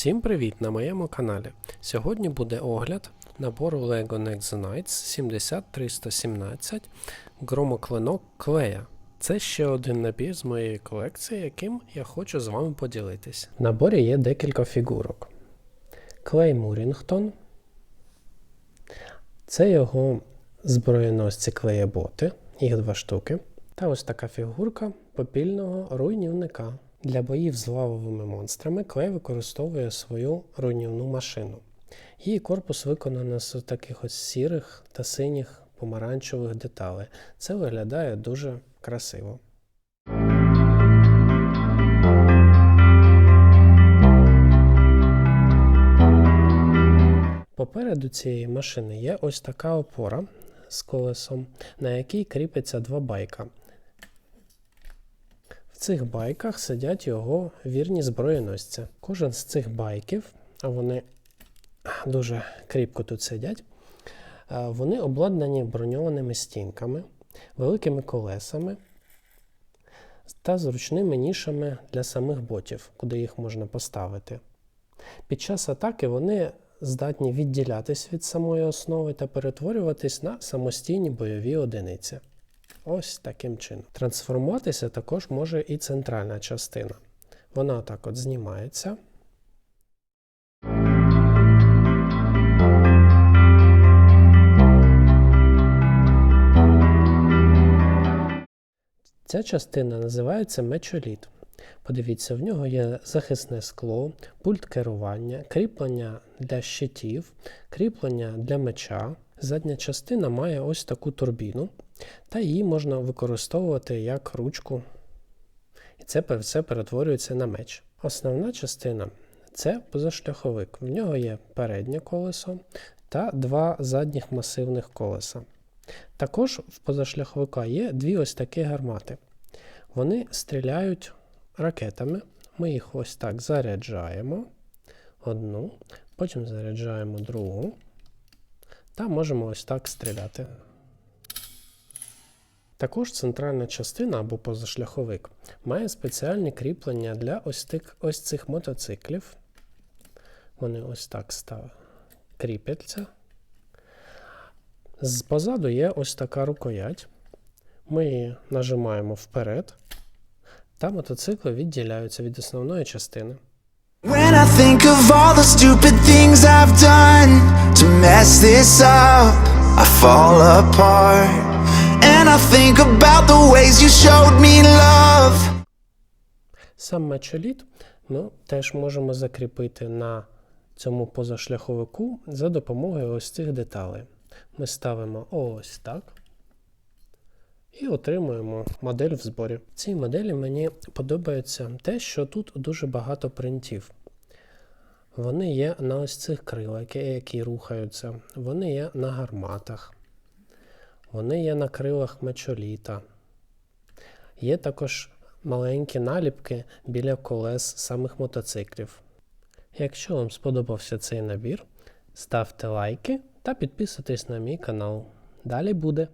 Всім привіт на моєму каналі. Сьогодні буде огляд набору LEGO Next Knights 70317 Громоклинок клея. Це ще один набір з моєї колекції, яким я хочу з вами поділитись. В наборі є декілька фігурок. Клей Мурінгтон. Це його зброєносці клеєботи, їх два штуки. Та ось така фігурка попільного руйнівника. Для боїв з лавовими монстрами клей використовує свою руйнівну машину. Її корпус виконано з таких ось сірих та синіх помаранчевих деталей. Це виглядає дуже красиво. Попереду цієї машини є ось така опора з колесом, на якій кріпиться два байка. Цих байках сидять його вірні зброєносці. Кожен з цих байків, а вони дуже кріпко тут сидять, вони обладнані броньованими стінками, великими колесами та зручними нішами для самих ботів, куди їх можна поставити. Під час атаки вони здатні відділятись від самої основи та перетворюватись на самостійні бойові одиниці. Ось таким чином. Трансформуватися також може і центральна частина. Вона так от знімається. Ця частина називається мечоліт. Подивіться, в нього є захисне скло, пульт керування, кріплення для щитів, кріплення для меча. Задня частина має ось таку турбіну, та її можна використовувати як ручку, і це все перетворюється на меч. Основна частина це позашляховик. В нього є переднє колесо та два задніх масивних колеса. Також в позашляховика є дві ось такі гармати. Вони стріляють ракетами. Ми їх ось так заряджаємо. Одну, потім заряджаємо другу. Та можемо ось так стріляти. Також центральна частина або позашляховик має спеціальні кріплення для ось, тих, ось цих мотоциклів. Вони ось так став, кріпляться. Позаду є ось така рукоять. Ми її нажимаємо вперед, та мотоцикли відділяються від основної частини. I think of all the stupid things I've done to mess this up, I fall apart. And I think about the ways you showed me love. Сам мечоліт ми теж можемо закріпити на цьому позашляховику за допомогою ось цих деталей. Ми ставимо ось так і отримуємо модель в зборі. В цій моделі мені подобається те, що тут дуже багато принтів. Вони є на ось цих крилах, які рухаються, вони є на гарматах, вони є на крилах мечоліта. Є також маленькі наліпки біля колес самих мотоциклів. Якщо вам сподобався цей набір, ставте лайки та підписуйтесь на мій канал. Далі буде.